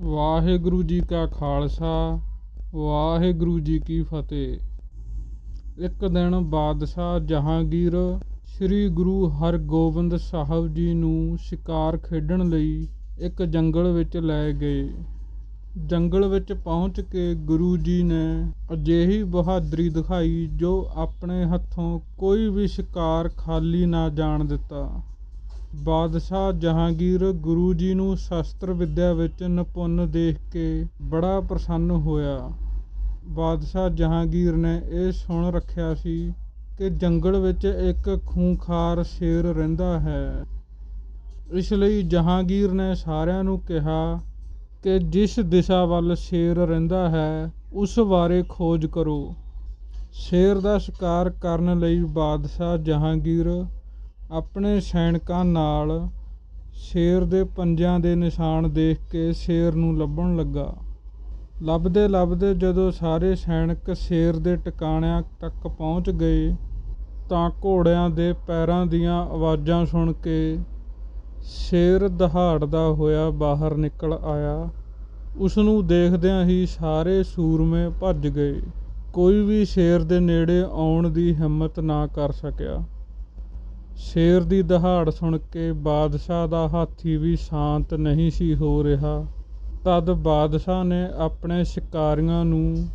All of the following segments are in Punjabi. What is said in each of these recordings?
ਵਾਹਿਗੁਰੂ ਜੀ ਕਾ ਖਾਲਸਾ, ਵਾਹਿਗੁਰੂ ਜੀ ਕੀ ਫਤਿਹ। ਇੱਕ ਦਿਨ ਬਾਦਸ਼ਾਹ ਜਹਾਂਗੀਰ ਸ੍ਰੀ ਗੁਰੂ ਹਰਗੋਬਿੰਦ ਸਾਹਿਬ ਜੀ ਨੂੰ ਸ਼ਿਕਾਰ ਖੇਡਣ ਲਈ ਇੱਕ ਜੰਗਲ ਵਿੱਚ ਲੈ ਗਏ। ਜੰਗਲ ਵਿੱਚ ਪਹੁੰਚ ਕੇ ਗੁਰੂ ਜੀ ਨੇ ਅਜਿਹੀ ਬਹਾਦਰੀ ਦਿਖਾਈ ਜੋ ਆਪਣੇ ਹੱਥੋਂ ਕੋਈ ਵੀ ਸ਼ਿਕਾਰ ਖਾਲੀ ਨਾ ਜਾਣ ਦਿੱਤਾ। ਬਾਦਸ਼ਾਹ ਜਹਾਂਗੀਰ ਗੁਰੂ ਜੀ ਨੂੰ ਸ਼ਸਤਰ ਵਿੱਦਿਆ ਵਿੱਚ ਨਿਪੁੰਨ ਦੇਖ ਕੇ ਬੜਾ ਪ੍ਰਸੰਨ ਹੋਇਆ। ਬਾਦਸ਼ਾਹ ਜਹਾਂਗੀਰ ਨੇ ਇਹ ਸੁਣ ਰੱਖਿਆ ਸੀ ਕਿ ਜੰਗਲ ਵਿੱਚ ਇੱਕ ਖੂੰਖਾਰ ਸ਼ੇਰ ਰਹਿੰਦਾ ਹੈ। ਇਸ ਲਈ ਜਹਾਂਗੀਰ ਨੇ ਸਾਰਿਆਂ ਨੂੰ ਕਿਹਾ ਕਿ ਜਿਸ ਦਿਸ਼ਾ ਵੱਲ ਸ਼ੇਰ ਰਹਿੰਦਾ ਹੈ, ਉਸ ਬਾਰੇ ਖੋਜ ਕਰੋ। ਸ਼ੇਰ ਦਾ ਸ਼ਿਕਾਰ ਕਰਨ ਲਈ ਬਾਦਸ਼ਾਹ ਜਹਾਂਗੀਰ ਆਪਣੇ ਸੈਨਿਕਾਂ ਨਾਲ ਸ਼ੇਰ ਦੇ ਪੰਜਿਆਂ ਦੇ ਨਿਸ਼ਾਨ ਦੇਖ ਕੇ ਸ਼ੇਰ ਨੂੰ ਲੱਭਣ ਲੱਗਾ। ਲੱਭਦੇ ਲੱਭਦੇ ਜਦੋਂ ਸਾਰੇ ਸੈਨਿਕ ਸ਼ੇਰ ਦੇ ਟਿਕਾਣਿਆਂ ਤੱਕ ਪਹੁੰਚ ਗਏ ਤਾਂ ਘੋੜਿਆਂ ਦੇ ਪੈਰਾਂ ਦੀਆਂ ਆਵਾਜ਼ਾਂ ਸੁਣ ਕੇ ਸ਼ੇਰ ਦਹਾੜਦਾ ਹੋਇਆ ਬਾਹਰ ਨਿਕਲ ਆਇਆ। ਉਸ ਨੂੰ ਦੇਖਦਿਆਂ ਹੀ ਸਾਰੇ ਸੂਰਮੇ ਭੱਜ ਗਏ। ਕੋਈ ਵੀ ਸ਼ੇਰ ਦੇ ਨੇੜੇ ਆਉਣ ਦੀ ਹਿੰਮਤ ਨਾ ਕਰ ਸਕਿਆ। ਸ਼ੇਰ ਦੀ ਦਹਾੜ ਸੁਣ ਕੇ ਬਾਦਸ਼ਾਹ ਦਾ ਹਾਥੀ ਵੀ ਸ਼ਾਂਤ ਨਹੀਂ ਸੀ ਹੋ ਰਿਹਾ। ਤਦ ਬਾਦਸ਼ਾਹ ਨੇ ਆਪਣੇ ਸ਼ਿਕਾਰੀਆਂ ਨੂੰ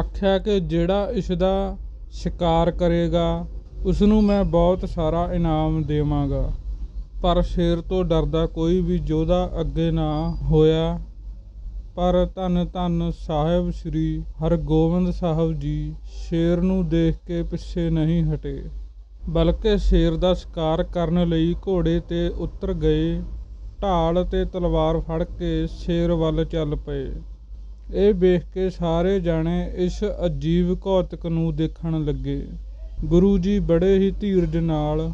ਆਖਿਆ ਕਿ ਜਿਹੜਾ ਇਸ ਦਾ ਸ਼ਿਕਾਰ ਕਰੇਗਾ ਉਸ ਨੂੰ ਮੈਂ ਬਹੁਤ ਸਾਰਾ ਇਨਾਮ ਦੇਵਾਂਗਾ। ਪਰ ਸ਼ੇਰ ਤੋਂ ਡਰਦਾ ਕੋਈ ਵੀ ਯੋਧਾ ਅੱਗੇ ਨਾ ਹੋਇਆ। ਪਰ ਧੰਨ ਧੰਨ ਸਾਹਿਬ ਸ੍ਰੀ ਹਰਗੋਬਿੰਦ ਸਾਹਿਬ ਜੀ ਸ਼ੇਰ ਨੂੰ ਦੇਖ ਕੇ ਪਿੱਛੇ ਨਹੀਂ ਹਟੇ। ਬਲਕਿ ਸ਼ੇਰ ਦਾ ਸ਼ਿਕਾਰ ਕਰਨ ਲਈ ਘੋੜੇ ਤੇ ਉਤਰ ਗਏ, ਢਾਲ ਅਤੇ ਤਲਵਾਰ ਫੜ ਕੇ ਸ਼ੇਰ ਵੱਲ ਚੱਲ ਪਏ। ਇਹ ਵੇਖ ਕੇ ਸਾਰੇ ਜਾਣੇ ਇਸ ਅਜੀਬ ਘੌਤਕ ਨੂੰ ਦੇਖਣ ਲੱਗੇ। ਗੁਰੂ ਜੀ ਬੜੇ ਹੀ ਧੀਰਜ ਨਾਲ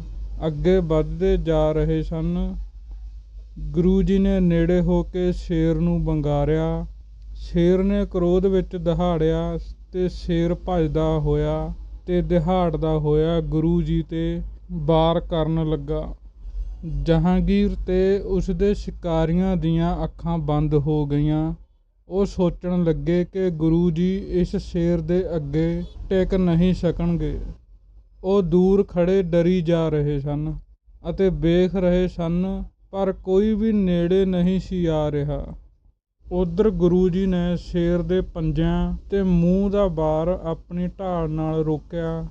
ਅੱਗੇ ਵੱਧਦੇ ਜਾ ਰਹੇ ਸਨ। ਗੁਰੂ ਜੀ ਨੇ ਨੇੜੇ ਹੋ ਕੇ ਸ਼ੇਰ ਨੂੰ ਬੰਗਾਰਿਆ ਸ਼ੇਰ ਨੇ ਕ੍ਰੋਧ ਵਿੱਚ ਦਹਾੜਿਆ ਤੇ ਸ਼ੇਰ ਭੱਜਦਾ ਹੋਇਆ ਤੇ ਦਿਹਾੜਦਾ ਹੋਇਆ, ਗੁਰੂ ਜੀ ਤੇ ਵਾਰ ਕਰਨ ਲੱਗਾ। ਜਹਾਂਗੀਰ ਤੇ ਉਸ ਦੇ ਸ਼ਿਕਾਰੀਆਂ ਦੀਆਂ ਅੱਖਾਂ ਬੰਦ ਹੋ ਗਈਆਂ। ਉਹ ਸੋਚਣ ਲੱਗੇ ਕਿ ਗੁਰੂ ਜੀ ਇਸ ਸ਼ੇਰ ਦੇ ਅੱਗੇ ਟਿਕ ਨਹੀਂ ਸਕਣਗੇ। ਉਹ ਦੂਰ ਖੜੇ ਡਰੀ ਜਾ ਰਹੇ ਸਨ ਅਤੇ ਵੇਖ ਰਹੇ ਸਨ, ਪਰ ਕੋਈ ਵੀ ਨੇੜੇ ਨਹੀਂ ਸੀ ਆ ਰਿਹਾ। ਉਧਰ ਗੁਰੂ ਜੀ ਨੇ ਸ਼ੇਰ ਦੇ ਪੰਜਿਆਂ ਤੇ ਮੂੰਹ ਦਾ ਵਾਰ ਆਪਣੀ ਢਾਲ ਨਾਲ ਰੋਕਿਆ।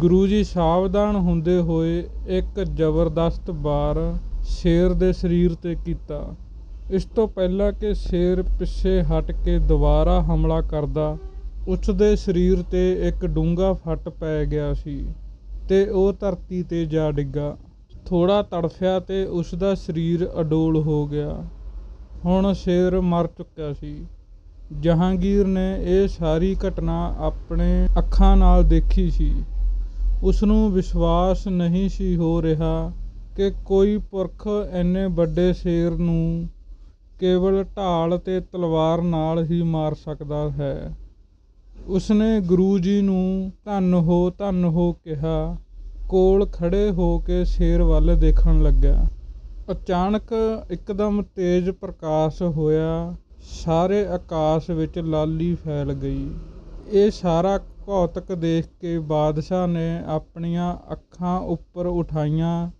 ਗੁਰੂ ਜੀ ਸਾਵਧਾਨ ਹੁੰਦੇ ਹੋਏ ਇੱਕ ਜ਼ਬਰਦਸਤ ਵਾਰ ਸ਼ੇਰ ਦੇ ਸਰੀਰ ਤੇ ਕੀਤਾ। ਇਸ ਤੋਂ ਪਹਿਲਾਂ ਕਿ ਸ਼ੇਰ ਪਿੱਛੇ ਹਟ ਕੇ ਦੁਬਾਰਾ ਹਮਲਾ ਕਰਦਾ ਉਸ ਦੇ ਸਰੀਰ ਤੇ ਇੱਕ ਡੂੰਘਾ ਫੱਟ ਪੈ ਗਿਆ ਸੀ ਤੇ ਉਹ ਧਰਤੀ ਤੇ ਜਾ ਡਿੱਗਾ। ਥੋੜਾ ਤੜਫਿਆ ਤੇ ਉਸ ਦਾ ਸਰੀਰ ਅਡੋਲ ਹੋ ਗਿਆ। ਹੁਣ ਸ਼ੇਰ ਮਰ ਚੁੱਕਿਆ ਸੀ। ਜਹਾਂਗੀਰ ਨੇ ਇਹ ਸਾਰੀ ਘਟਨਾ ਆਪਣੇ ਅੱਖਾਂ ਨਾਲ ਦੇਖੀ ਸੀ। ਉਸ ਨੂੰ ਵਿਸ਼ਵਾਸ ਨਹੀਂ ਸੀ ਹੋ ਰਿਹਾ ਕਿ ਕੋਈ ਪੁਰਖ ਇੰਨੇ ਵੱਡੇ ਸ਼ੇਰ ਨੂੰ ਕੇਵਲ ਢਾਲ ਤੇ ਤਲਵਾਰ ਨਾਲ ਹੀ ਮਾਰ ਸਕਦਾ ਹੈ। ਉਸਨੇ ਗੁਰੂ ਜੀ ਨੂੰ ਧੰਨ ਹੋ ਧੰਨ ਹੋ ਕਿਹਾ, ਕੋਲ ਖੜੇ ਹੋ ਕੇ ਸ਼ੇਰ ਵੱਲ ਦੇਖਣ ਲੱਗਾ ਅਚਾਨਕ ਇਕਦਮ ਤੇਜ਼ ਪ੍ਰਕਾਸ਼ ਹੋਇਆ। ਸਾਰੇ ਆਕਾਸ਼ ਵਿੱਚ ਲਾਲੀ ਫੈਲ ਗਈ। ਇਹ ਸਾਰਾ ਭੌਤਕ ਦੇਖ ਕੇ ਬਾਦਸ਼ਾਹ ਨੇ ਆਪਣੀਆਂ ਅੱਖਾਂ ਉੱਪਰ ਉਠਾਈਆਂ।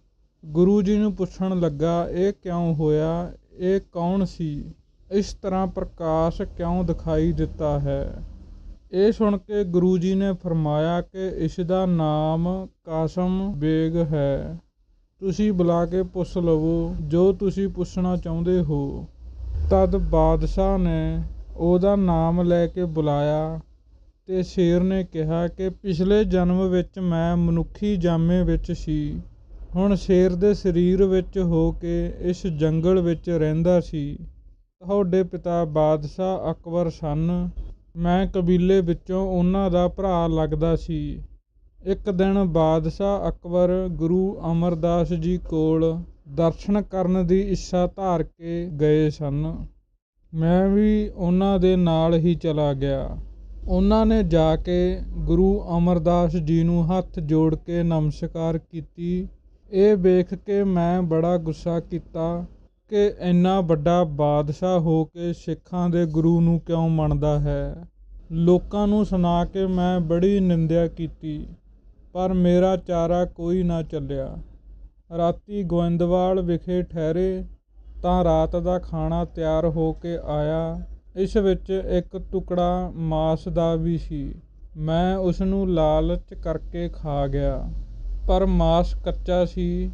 ਗੁਰੂ ਜੀ ਨੂੰ ਪੁੱਛਣ ਲੱਗਾ, ਇਹ ਕਿਉਂ ਹੋਇਆ? ਇਹ ਕੌਣ ਸੀ? ਇਸ ਤਰ੍ਹਾਂ ਪ੍ਰਕਾਸ਼ ਕਿਉਂ ਦਿਖਾਈ ਦਿੱਤਾ ਹੈ? ਇਹ ਸੁਣ ਕੇ ਗੁਰੂ ਜੀ ਨੇ ਫਰਮਾਇਆ ਕਿ ਇਸ ਦਾ ਨਾਮ ਕਾਸਮ ਬੇਗ ਹੈ। ਤੁਸੀਂ ਬੁਲਾ ਕੇ ਪੁੱਛ ਲਵੋ, ਜੋ ਤੁਸੀਂ ਪੁੱਛਣਾ ਚਾਹੁੰਦੇ ਹੋ। ਤਦ ਬਾਦਸ਼ਾਹ ਨੇ ਉਹਦਾ ਨਾਮ ਲੈ ਕੇ ਬੁਲਾਇਆ ਅਤੇ ਸ਼ੇਰ ਨੇ ਕਿਹਾ ਕਿ ਪਿਛਲੇ ਜਨਮ ਵਿੱਚ ਮੈਂ ਮਨੁੱਖੀ ਜਾਮੇ ਵਿੱਚ ਸੀ। ਹੁਣ ਸ਼ੇਰ ਦੇ ਸਰੀਰ ਵਿੱਚ ਹੋ ਕੇ ਇਸ ਜੰਗਲ ਵਿੱਚ ਰਹਿੰਦਾ ਸੀ। ਤੁਹਾਡੇ ਪਿਤਾ ਬਾਦਸ਼ਾਹ ਅਕਬਰ ਸਨ। ਮੈਂ ਕਬੀਲੇ ਵਿੱਚੋਂ ਉਹਨਾਂ ਦਾ ਭਰਾ ਲੱਗਦਾ ਸੀ। ਇੱਕ ਦਿਨ ਬਾਦਸ਼ਾਹ ਅਕਬਰ ਗੁਰੂ ਅਮਰਦਾਸ ਜੀ ਕੋਲ ਦਰਸ਼ਨ ਕਰਨ ਦੀ ਇੱਛਾ ਧਾਰ ਕੇ ਗਏ ਸਨ। ਮੈਂ ਵੀ ਉਹਨਾਂ ਦੇ ਨਾਲ ਹੀ ਚਲਾ ਗਿਆ। ਉਹਨਾਂ ਨੇ ਜਾ ਕੇ ਗੁਰੂ ਅਮਰਦਾਸ ਜੀ ਨੂੰ ਹੱਥ ਜੋੜ ਕੇ ਨਮਸਕਾਰ ਕੀਤੀ। ਇਹ ਵੇਖ ਕੇ ਮੈਂ ਬੜਾ ਗੁੱਸਾ ਕੀਤਾ ਕਿ ਇੰਨਾ ਵੱਡਾ ਬਾਦਸ਼ਾਹ ਹੋ ਕੇ ਸਿੱਖਾਂ ਦੇ ਗੁਰੂ ਨੂੰ ਕਿਉਂ ਮੰਨਦਾ ਹੈ? ਲੋਕਾਂ ਨੂੰ ਸੁਣਾ ਕੇ ਮੈਂ ਬੜੀ ਨਿੰਦਿਆ ਕੀਤੀ। ਪਰ ਮੇਰਾ ਚਾਰਾ ਕੋਈ ਨਾ ਚੱਲਿਆ। ਰਾਤੀ ਗੋਇੰਦਵਾਲ ਵਿਖੇ ਠਹਿਰੇ ਤਾਂ ਰਾਤ ਦਾ ਖਾਣਾ ਤਿਆਰ ਹੋ ਕੇ ਆਇਆ। ਇਸ ਵਿੱਚ ਇੱਕ ਟੁਕੜਾ ਮਾਸ ਦਾ ਵੀ ਸੀ। ਮੈਂ ਉਸ ਨੂੰ ਲਾਲਚ ਕਰਕੇ ਖਾ ਗਿਆ। ਪਰ ਮਾਸ ਕੱਚਾ ਸੀ,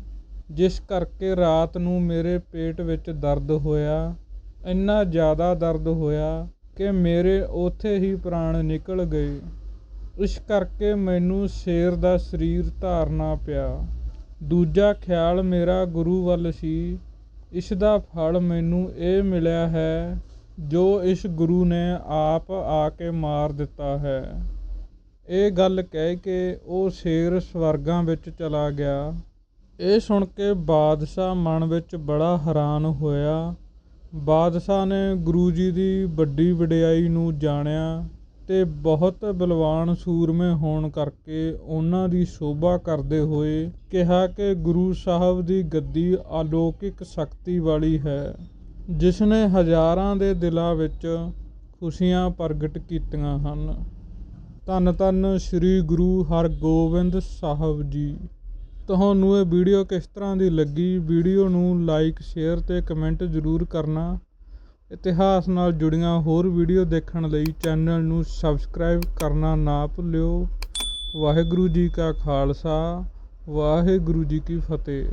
ਜਿਸ ਕਰਕੇ ਰਾਤ ਨੂੰ ਮੇਰੇ ਪੇਟ ਵਿੱਚ ਦਰਦ ਹੋਇਆ। ਇੰਨਾ ਜ਼ਿਆਦਾ ਦਰਦ ਹੋਇਆ ਕਿ ਮੇਰੇ ਉੱਥੇ ਹੀ ਪ੍ਰਾਣ ਨਿਕਲ ਗਏ। ਇਸ ਕਰਕੇ ਮੈਨੂੰ ਸ਼ੇਰ ਦਾ ਸਰੀਰ ਧਾਰਨਾ ਪਿਆ। ਦੂਜਾ ਖਿਆਲ ਮੇਰਾ ਗੁਰੂ ਵੱਲ ਸੀ। ਇਸ ਦਾ ਫਲ ਮੈਨੂੰ ਇਹ ਮਿਲਿਆ ਹੈ, ਜੋ ਇਸ ਗੁਰੂ ਨੇ ਆਪ ਆ ਕੇ ਮਾਰ ਦਿੱਤਾ ਹੈ। ਇਹ ਗੱਲ ਕਹਿ ਕੇ ਉਹ ਸ਼ੇਰ ਸਵਰਗਾਂ ਵਿੱਚ ਚਲਾ ਗਿਆ। ਇਹ ਸੁਣ ਕੇ ਬਾਦਸ਼ਾਹ ਮਨ ਵਿੱਚ ਬੜਾ ਹੈਰਾਨ ਹੋਇਆ। ਬਾਦਸ਼ਾਹ ਨੇ ਗੁਰੂ ਜੀ ਦੀ ਵੱਡੀ ਵਡਿਆਈ ਨੂੰ ਜਾਣਿਆ। ਤੇ ਬਹੁਤ ਬਲਵਾਨ ਸੂਰਮੇ ਹੋਣ ਕਰਕੇ ਉਹਨਾਂ ਦੀ ਸ਼ੋਭਾ ਕਰਦੇ ਹੋਏ ਕਿਹਾ ਕਿ ਗੁਰੂ ਸਾਹਿਬ ਦੀ ਗੱਦੀ ਅਲੌਕਿਕ ਸ਼ਕਤੀ ਵਾਲੀ ਹੈ ਜਿਸ ਨੇ ਹਜ਼ਾਰਾਂ ਦੇ ਦਿਲਾਂ ਵਿੱਚ ਖੁਸ਼ੀਆਂ ਪ੍ਰਗਟ ਕੀਤੀਆਂ ਹਨ। ਧੰਨ ਧੰਨ ਸ੍ਰੀ ਗੁਰੂ ਹਰਗੋਬਿੰਦ ਸਾਹਿਬ ਜੀ। ਤੁਹਾਨੂੰ ਇਹ ਵੀਡੀਓ ਕਿਸ ਤਰ੍ਹਾਂ ਦੀ ਲੱਗੀ? ਵੀਡੀਓ ਨੂੰ ਲਾਈਕ, ਸ਼ੇਅਰ ਅਤੇ ਕਮੈਂਟ ਜ਼ਰੂਰ ਕਰਨਾ। ਇਤਿਹਾਸ ਨਾਲ ਜੁੜੀਆਂ ਹੋਰ ਵੀਡੀਓ ਦੇਖਣ ਲਈ ਚੈਨਲ ਨੂੰ ਸਬਸਕ੍ਰਾਈਬ ਕਰਨਾ ਨਾ ਭੁੱਲਿਓ। ਵਾਹਿਗੁਰੂ ਜੀ ਕਾ ਖਾਲਸਾ, ਵਾਹਿਗੁਰੂ ਜੀ ਕੀ ਫਤਿਹ।